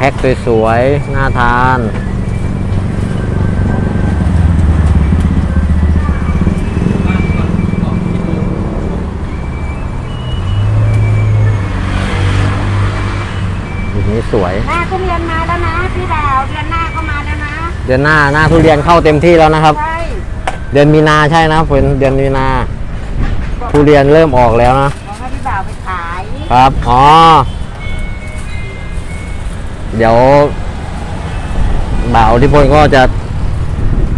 พ็คสวยๆน่าทาน อย่างนี้สวย หน้าทุเรียนมาแล้วนะพี่ดาวเดือนหน้าก็มาแล้วนะเดือนหน้าหน้าทุเรียนเข้าเต็มที่แล้วนะครับ ใช่เดือนมีนาใช่นะเป็นเดือนมีนาทุเรียนเริ่มออกแล้วนะบอกให้พี่บ่าวไปขาย ครับ อ๋อ เดี๋ยวบ่าวที่พลก็จะ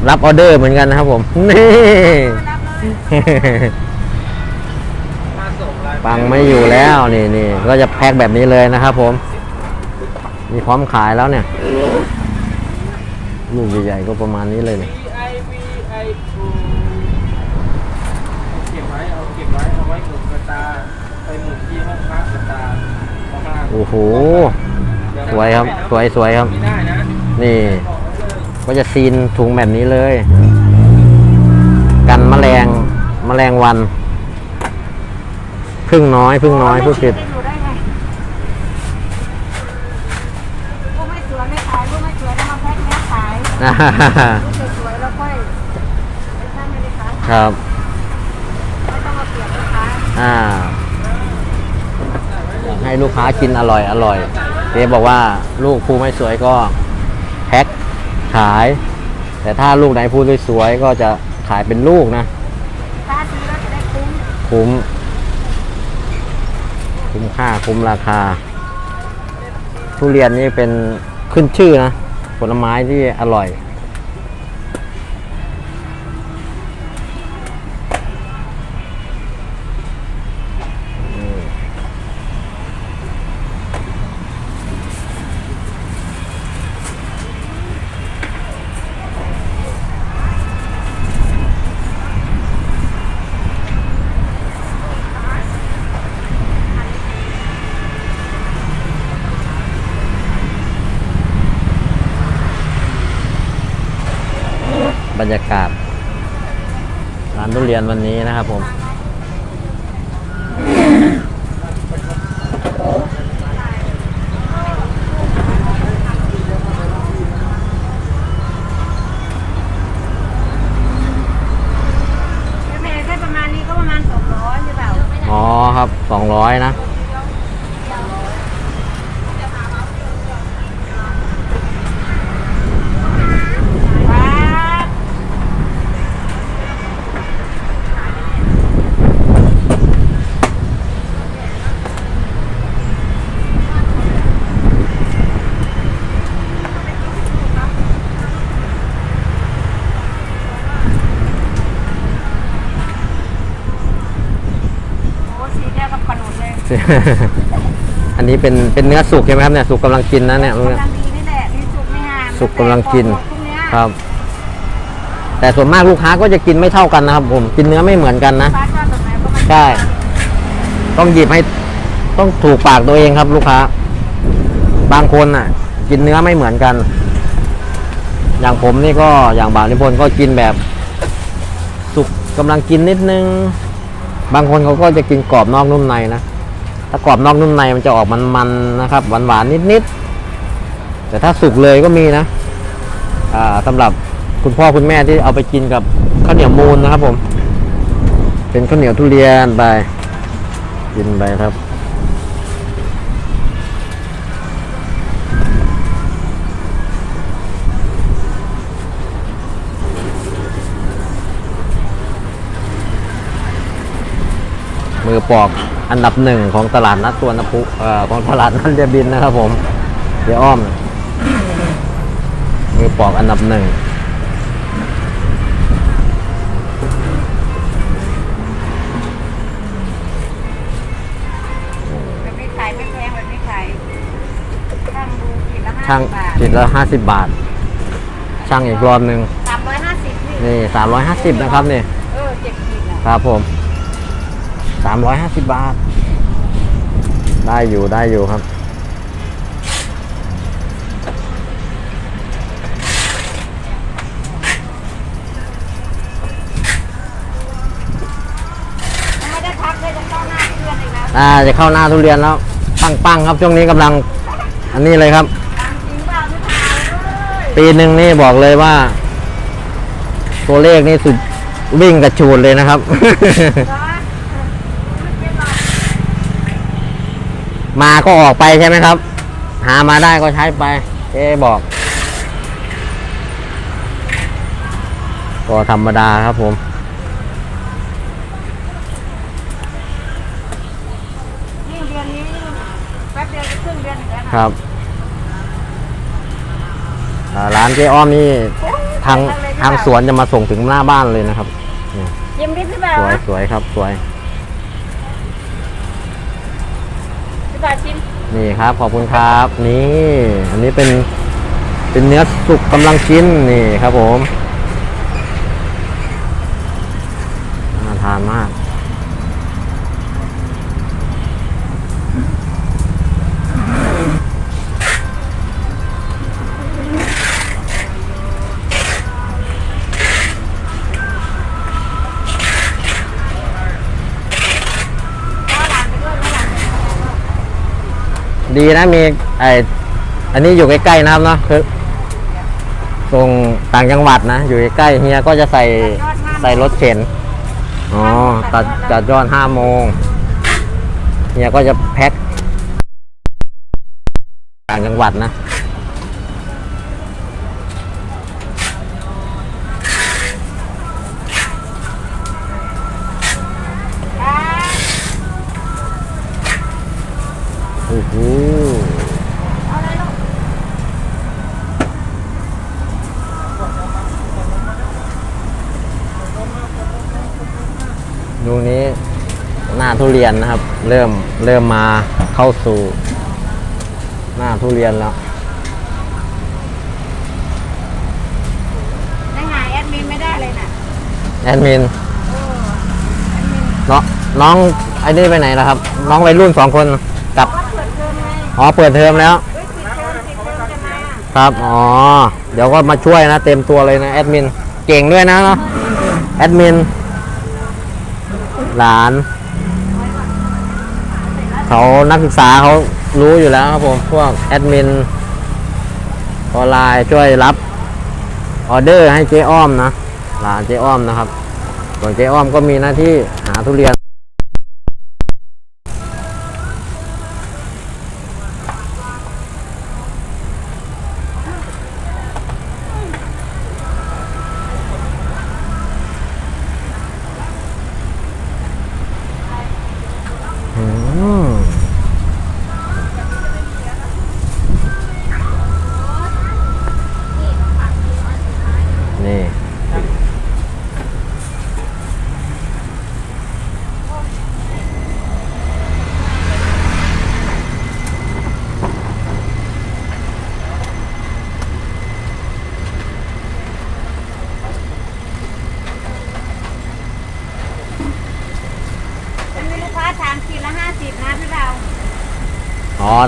รับออเดอร์เหมือนกันนะครับผมนี่รับเลยปังไม่อยู่แล้วนี่นี่ก็จะแพ็คแบบนี้เลยนะครับผม มีพร้อมขายแล้วเนี่ยลูกใหญ่ๆก็ประมาณนี้เลยเนี่ยโอ้โห สวยครับ สวยสวยครับไม่ได้นะนี่บอกไว้เลยก็จะซีนถุงแบบนี้เลย กันแมลงแมลงวันพึ่งน้อยพึ่งน้อยผู้ผิดจะอยู่ได้ไงลูกไม่สวยไม่ขายลูกไม่สวยแล้วมาแพ็คแม่ขายลูกสวยๆแล้วค่อยไม่ใช่ไม่ได้ขายครับไม่ต้องมาเปลี่ยนลูกค้าอ่าอยากให้ลูกค้ากินอร่อยอร่อย เจ๊บอกว่าลูกภูไม่สวยก็แพ็คขาย แต่ถ้าลูกไหนภูสวยๆก็จะขายเป็นลูกนะถ้าซื้อแล้วจะได้คุ้มคุ้ม คุ้มค่าคุ้มราคา ทุเรียนนี่เป็นขึ้นชื่อนะ ผลไม้ที่อร่อย บรรยากาศร้านทุเรียนวันนี้นะครับผม แม่ได้ประมาณนี้ก็ประมาณสองร้อยหรือเปล่า อ๋อครับ 200 นะ ว้า โอ้สีเดียวกับขนุนเลย อันนี้เป็นเป็นเนื้อสุกใช่ไหมครับเนี่ยสุกกำลังกินนะเนี่ยกำลังดีนี่แหละมีสุกไม่ห่างสุกกำลังกินพวกเนี้ยครับ แต่ส่วนมากลูกค้าก็จะกินไม่เท่ากันนะครับ ผมกินเนื้อไม่เหมือนกันนะฟ้าชอบแบบไหนก็ไม่ใช่ต้องหยิบให้ต้องถูกปากตัวเองครับ ลูกค้า บางคนอะ กินเนื้อไม่เหมือนกัน อย่างผมนี่ก็อย่างบ่าวนิพนธ์ก็กินแบบสุกกำลังกินนิดนึง บางคนเขาก็จะกินกรอบนอกนุ่มในนะ ถ้ากรอบนอกนุ่มในมันจะออกมันๆนะครับหวานๆนิดๆแต่ถ้าสุกเลยก็มีนะสำหรับคุณพ่อคุณแม่ที่เอาไปกินกับข้าวเหนียวมูนนะครับผม เป็นข้าวเหนียวทุเรียนไปกินไปครับมือปอก อันดับหนึ่งของตลาดนัดตัวนภูเอ่อของตลาดนัดเรียบินนะครับผมเดี๋ยวอ้อมมือปอกอันดับหนึ่งแบบนี้ขายไม่แพงแบบนี้ขายช่างดูขีดละช่าห้างสิบบาทขีดละห้าสิบบาท ช่างอีกรอบหนึ่งสามร้อยห้าสิบนี่นี่สามร้อยห้าสิบนะครับนี่ เออเจ็ดขีดอะ ครับผม สามร้อยห้าสิบบาท ได้อยู่ได้อยู่ครับยังไม่ได้พักเลยจะเข้าหน้าเพื่อนอีกแล้วอ่าจะเข้าหน้าทุเรียนแล้ว ปังปังๆครับช่วงนี้กำลัง อันนี้เลยครับปังปีหนึ่งนี่บอกเลยว่า ตัวเลขนี่สุดวิ่งกระชูดเลยนะครับเหรอไม่เจ็บหรอก มาก็ออกไปใช่ไหมครับ หามาได้ก็ใช้ไปเจ๊บอก ก็ธรรมดาครับผม ยิ่งเดือนนี้แป๊บเดียวจะครึ่งเดือนอีกแล้วนะครับอ่าร้านเจ๊อ้อมนี่ทางทางสวนจะมาส่งถึงหน้าบ้านเลยนะครับนี่ยิ้มดิพี่บ่าวสวยอะสวยครับ สวย ชิมนี่ครับขอบคุณครับนี่อันนี้เป็นเป็นเนื้อสุกกำลังชิ้นนี่ครับผมน่าทานมาก ดีนะมีไออันนี้อยู่ใกล้ๆนะครับเนาะคือส่งต่างจังหวัดนะ อยู่ใกล้เฮียก็จะใส่ใส่รถเข็นอ๋อตัดจัดยอดห้าโมงเฮียก็จะแพ็คต่างจังหวัดนะ โอ้โหเอาเลยลูกดูนี้หน้าทุเรียนนะครับ เริ่มเริ่มมาเข้าสู่ หน้าทุเรียนแล้วได้หายแอดมินไม่ได้เลยน่ะแอดมินโอ้แอดมินน้องน้องไอ้นี่ไปไหนล่ะครับ น้องวัยรุ่นสองคนกับ ว่าเปิดเท อ๋อเปิดเทอมแล้ว เฮ้ยปิดเทอมปิดเทอมจะมาครับ อ๋อ เดี๋ยวก็มาช่วยนะ เต็มตัวเลยนะแอดมิน เก่งด้วยนะเนาะแอดมิน หลาน เขานักศึกษาเขารู้อยู่แล้วครับผม พวกแอดมินออนไลน์ช่วยรับออเดอร์ให้เจ๊อ้อมนะ หลานเจ๊อ้อมนะครับ ส่วนเจ๊อ้อมก็มีหน้าที่หาทุเรียน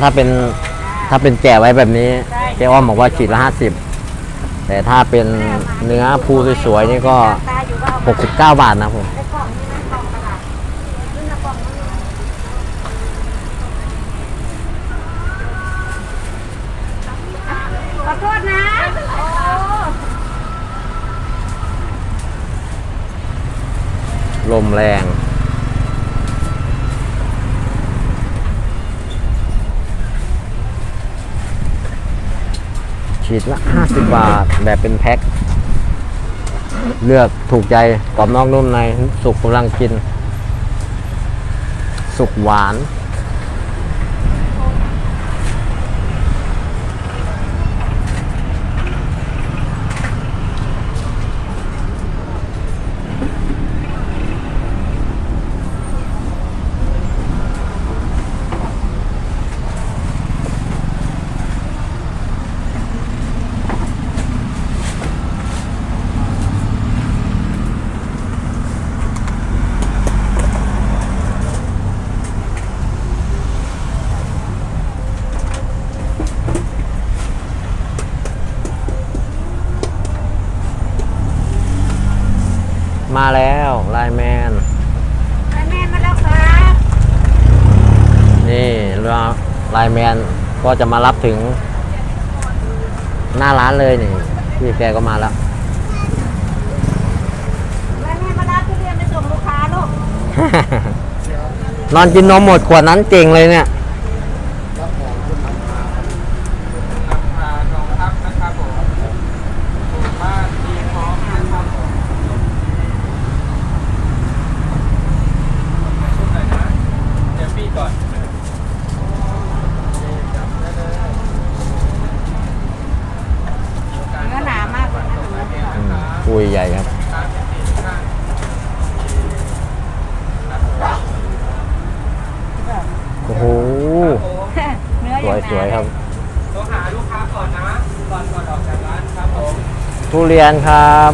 ถ้าเป็นถ้าเป็นแกะไว้แบบนี้ใช่เจ๊อ้อมบอกว่าขีดละห้าสิบแต่ถ้าเป็นเนื้อภูสวยๆนี่ก็ตาอยู่ก็เอาหกสิบเก้าบาทนะผมในกล่องนี้นะกล่องตลาดขึ้นกระป๋องนี้ขอโทษนะโอ้ลมแรง ฉีดละ 50 บาท แบบเป็นแพ็ค เลือกถูกใจกรอบนอกนุ่มใน สุกกำลังกิน สุกหวาน มาแล้วไลน์แมน ยแม่มาแล้วครับ นี่เรือไลน์ แมนก็จะมารับถึง หน้าร้านเลยนี่พี่แกก็มาแล้วแล้วแม่มารับทุเรียนไปส่งลูกค้าลูก นอนกินนมหมดขวดนั้นเก่งเลยเนี่ย ราคากองทัพนะครับผมถูกมากดีพร้อมนะครับผมชุดไหนนะเดี๋ยวพี่ก่อนจับได้เลย เนื้อหนามากกว่านะ อืมปุยใหญ่ครับ ครับสี่ห้า โอ้โห เนื้อ สวยสวยครับ โทรหาลูกค้าก่อนนะ ก่อนก่อนออกจากร้านครับผม ทุเรียนครับ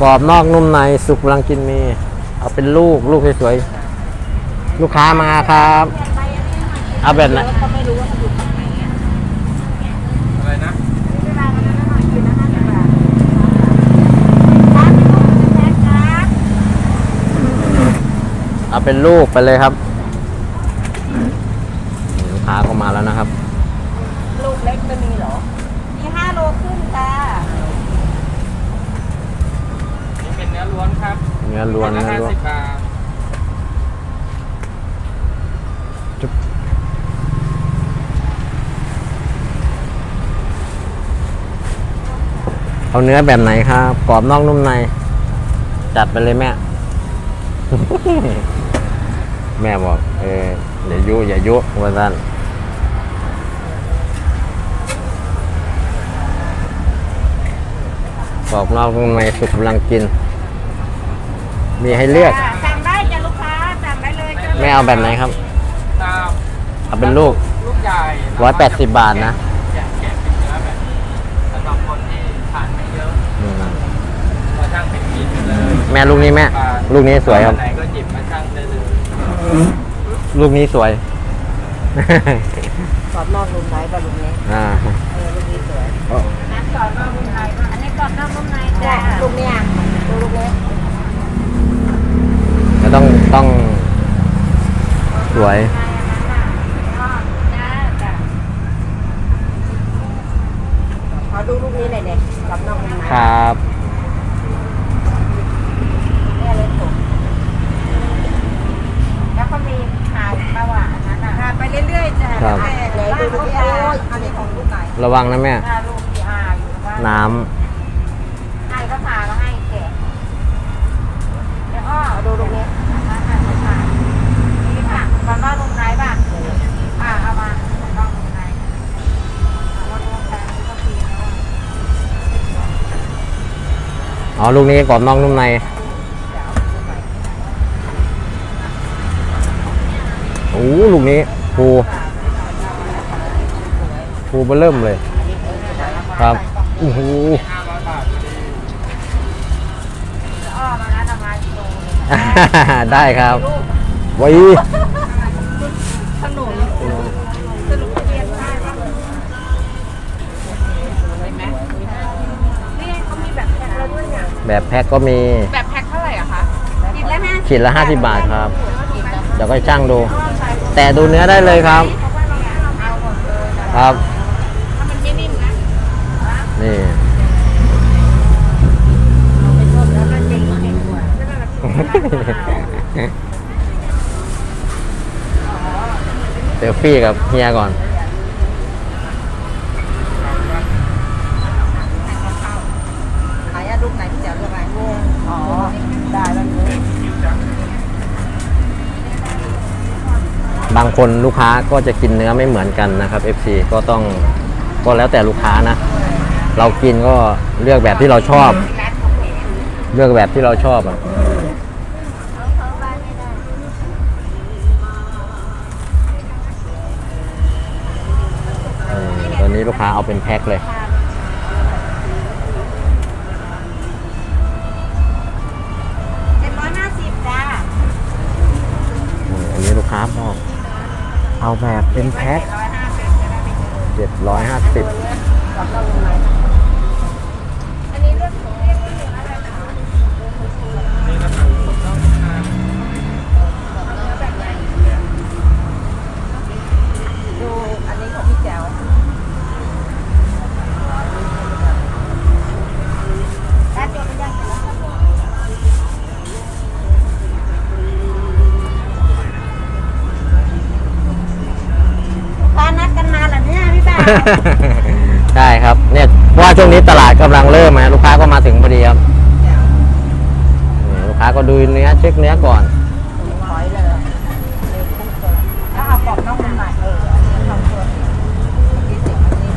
กรอบนอกนุ่มในสุกกำลังกินมี เอาเป็นลูกลูกสวยๆลูกค้ามาครับ เอาแบบไหนก็ไม่รู้ว่ามันอยู่ตรงไหนอะอะไรนะเวลามันนั้นหน่อยกินแล้วน่าจะแบบร้านเป็นลูกแท้ๆครับเอาเป็นลูกไปเลยครับนี่ลูกค้าก็มาแล้วนะครับ ลูกเล็กจะมีเหรอ มีห้าโลขึ้นค่ะ นี่เป็นเนื้อล้วนครับ เนื้อล้วนละเนื้อห้าล้วนสิบบาทจุ๊บเอาเนื้อแบบไหนครับ กรอบนอกนุ่มใน จัดไปเลยแม่ แม่บอก เอออย่ายุอย่ายุว่าสั้นกรอบนอกนุ่มในสุกกำลังกิน มีให้เลือก สั่งได้จ้ะลูกค้าสั่งได้เลยจ้ะแม่เอาแบบไหนครับ ตามเอาเป็นลูก ลูกใหญ่ร้อยแปดสิบบาทนะ แกะแกะเป็นเนื้อแบบนี้สำหรับคนที่ทานไม่เยอะอืมก็ช่างเป็นกินเลยแม่ลูกนี้แม่ ลูกนี้สวยครับ อันไหนก็หยิบมาช่างได้เลย ลูกนี้สวย กรอบนอกนุ่มในกับลูกนี้อ่าเออลูกนี้สวยน้ำกรอบนอกนุ่มในอันนี้กรอบนอกนุ่มในจ้ะลูกเนี้ยดูลูกนี้ก็ ต้องต้องสวยจ้าจ้ะขอดูลูกนี้หน่อยเด็กกรอบนอกนุ่มในครับเนี่ยเลยถูกแล้วก็มีขายมาหวานนั้นอะขายไปเรื่อยๆจ้ะครับ ไหนดูลูกนี้อันนี้ของลูกไหนระวังนะแม่ถ้าลูกที่ห้าอยู่บ้านน้ให้ก็พามาให้แกะเดี๋ยวอ้อดูตรงนี้มาให้มาถ่ายนี่ ค่ะมันว่าลงไหนบ้างอ่าเอามาลองลงไหนเอามาลงแต่ก็ปีแล้วำอ๋อลูกนี้กรอบนอกนุ่มใน โอ้ลูกนี้ภูภูเบอร์เริ่มเลย ครับโอ้โหห้าร้อยบาทพอดีอ้อมาแล้วเอามาโลนึงได้ครับไว้ แล้วด้วยเนี่ยแบบแพ็คก็มี แบบแพ็คเท่าไหร่อะคะกินละห้าขีดละ 50 บาทครับกินละเดี๋ยวก็ช่างดู แต่ดูเนื้อได้เลยครับเอาหมดเลยนะครับถ้ามันไม่นิ่มนะนี่เอาไปต้มแล้วก็เจ๊งเองด้วยใช่ไหมล่ะพี่เซลฟี่กับเฮียก่อน ขายอะลูกไหนที่จะเลือกอะไรอ๋อ ได้แล้วเลย บางคนลูกค้าก็จะกินเนื้อไม่เหมือนกันนะครับ FC ก็ต้องก็แล้วแต่ลูกค้านะ เรากินก็เลือกแบบที่เราชอบ เลือกแบบที่เราชอบอะตอนนี้ลูกค้าเอาเป็นแพ็คเลย เอาแบบเป็นแพ็คเจ็ดร้อยห้าสิบ ได้ครับเนี่ยว่าช่วงนี้ตลาดกำลังเริ่มนะลูกค้าก็มาถึงพอดีครับนี่ลูกค้าก็ดูเนื้อเช็คเนื้อก่อน หอยเลยมีกุ้งสดถ้าเอากรอบนอกนุ่มหน่อยเอออันนี้สองตัวยี่สิบอันนี้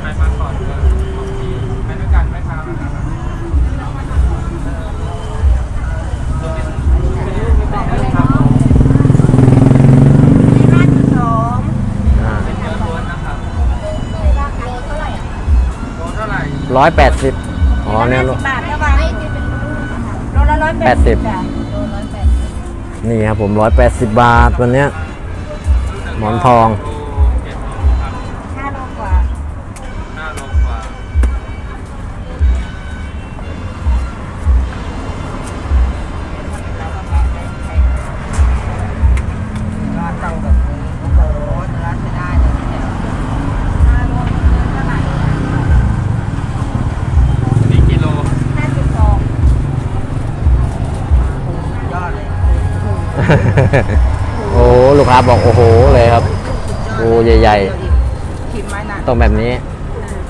ใครมาก่อนก็ของทีไปด้วยกันไหมครับครับผม ห้าจุดสอง อ่า เป็นเนื้อล้วนนะครับ ราคาเท่าไหร่อะ โลเท่าไห ร่ร้อยแปดสิบอ๋อเนี่ยลูก บาทเท่าไหร่โลละร้อยแปดสิบจ้ะโลร้อยแปดสิบนี่ครับผมร้อยแปดสิบบาทวันเนี้ยหมอนทอง โอ้ลูกค้าบอกโอ้โหเลยครับโอ้ใหญ่ๆต้องแบบนี้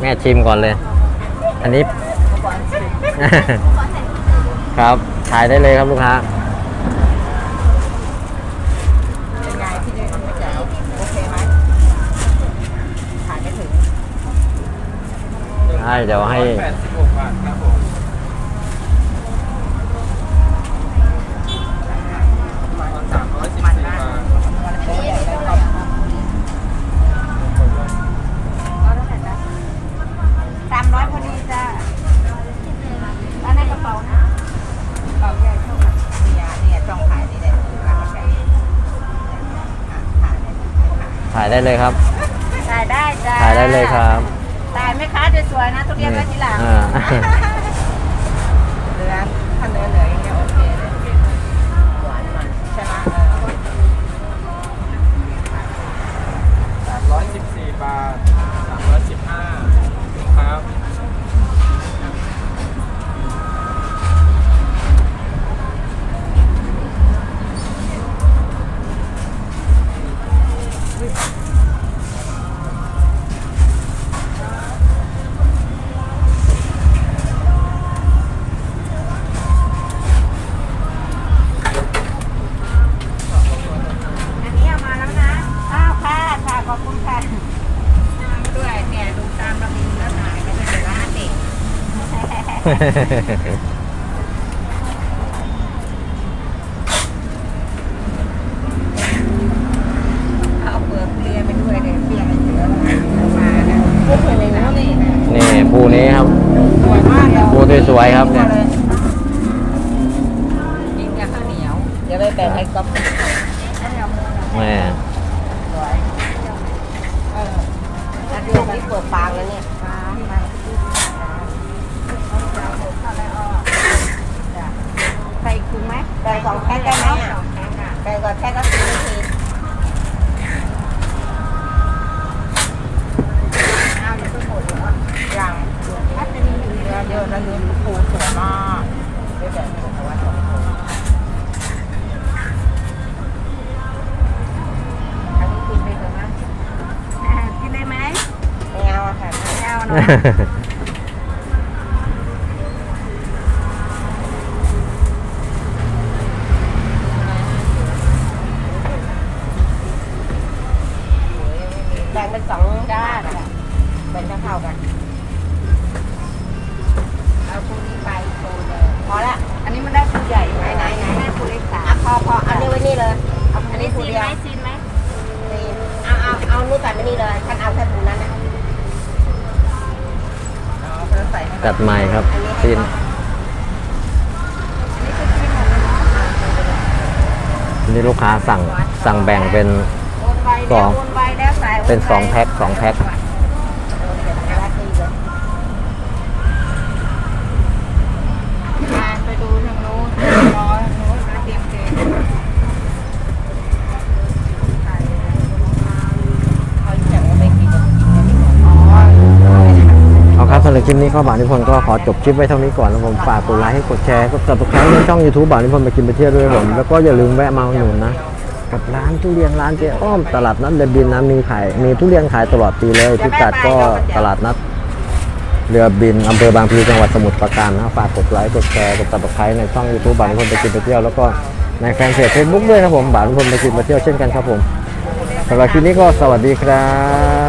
แม่ชิมก่อนเลย อันนี้ ครับถ่ายได้เลยครับลูกค้า เป็นไงที่นี่มันจโอเคไหมขายไม่ถึง ใช่เดี๋ยวให้ายได้เลยครับถ่ายได้จ้าถ่ายได้เลยครับถ่ายไหมคะสวยๆนะทุเรียนไว้ทีหลังอ่าเนื้อถ้าเนื้อเหลือ กเอาเปลือกเลียไปด้วยเลยเปลือกไอ้เสือมาเนี่ยโอ้โหนี่นะ นี่ภูนี้ครับ สวยมากเลย ภูสวยๆครับเนี่ย กินกับข้าวเหนียว เดี๋ยวไปแบ่งให้ก๊อฟข้าวเหนียวมูน แม่ สวยเออแล้วดูที่เปิดปากแล้วเนี่ยปากปากใส่ถุงไหมใสองแพ็คได้ไหมอะใส่ก่อนแพ็คก็สี่นาทีเอาเดี๋ยวไปหมดเลยวะยังถ้าจะมีอยู่เนื้อเยอะแล้วเนื้อปูสวยมากด้วยแบบนี้แต่ว่าสองคนอันนี้กินไปเถอะนะกินได้ไหมไม่เอาอะค่ะไม่เอาเนาะ แบ่งเป็นสองด้านอะเป็นเท่าๆกัน เอาปูนี้ไปปูเลยพอละ อันนี้มันได้ปูใหญ่ไหนไหนไหนได้ปูเล็กสามพอพอเอาเนี้ไว้นี่เลย เอาอันนี้ซีนไหมซีนไหมซีนเอาเอาเอานู่นใส่ไปนี่เลยท่านเอาแค่ปูนั้นนะอ๋อเพิ่มใส่ให้จัดใหม่ครับอันนี้ซีนอันนี้คือซีนหมดเลยเนาะนี่ลูกค้าสั่งสั่งแบ่งเป็น โอนไวสองโอนไวแล้วสาย เป็นสองแพ็คสองแพ็คไปดูทางโน้นรอทางโน้นนะเตรียมเกณฑ์เขาอยากว่าไม่กินเอาครับสำหรับคลิปนี้ก็บ่าวนิพนธ์ก็ขอจบคลิปไว้เท่านี้ก่อนนะผมฝากกดไลค์ให้กดแชร์กด subscribe ในช่อง YouTube บ่าวนิพนธ์ไปกินไปเที่ยวด้วยผมแล้วก็อย่าลืมแวะมาอุดหนุนนะ กับร้านทุเรียนร้านเจ๊อ้อมตลาดนัดเรือบินนะมีขายมีทุเรียนขายตลอดปีเลยพิกัดก็ตลาดนัดเรือบินอำเภอบางพลีจังหวัดสมุทรปราการนะฝากกดไลค์กดแชร์กดติดตามในช่องยูทูบบาร์นิพนธ์ไปกินไปเที่ยวแล้วก็ในแฟนเพจเฟซบุ๊กด้วยครับผมบาร์นิพนธ์ไปกินไปเที่ยวเช่นกันครับผมสำหรับคลิปนี้ก็สวัสดีครับ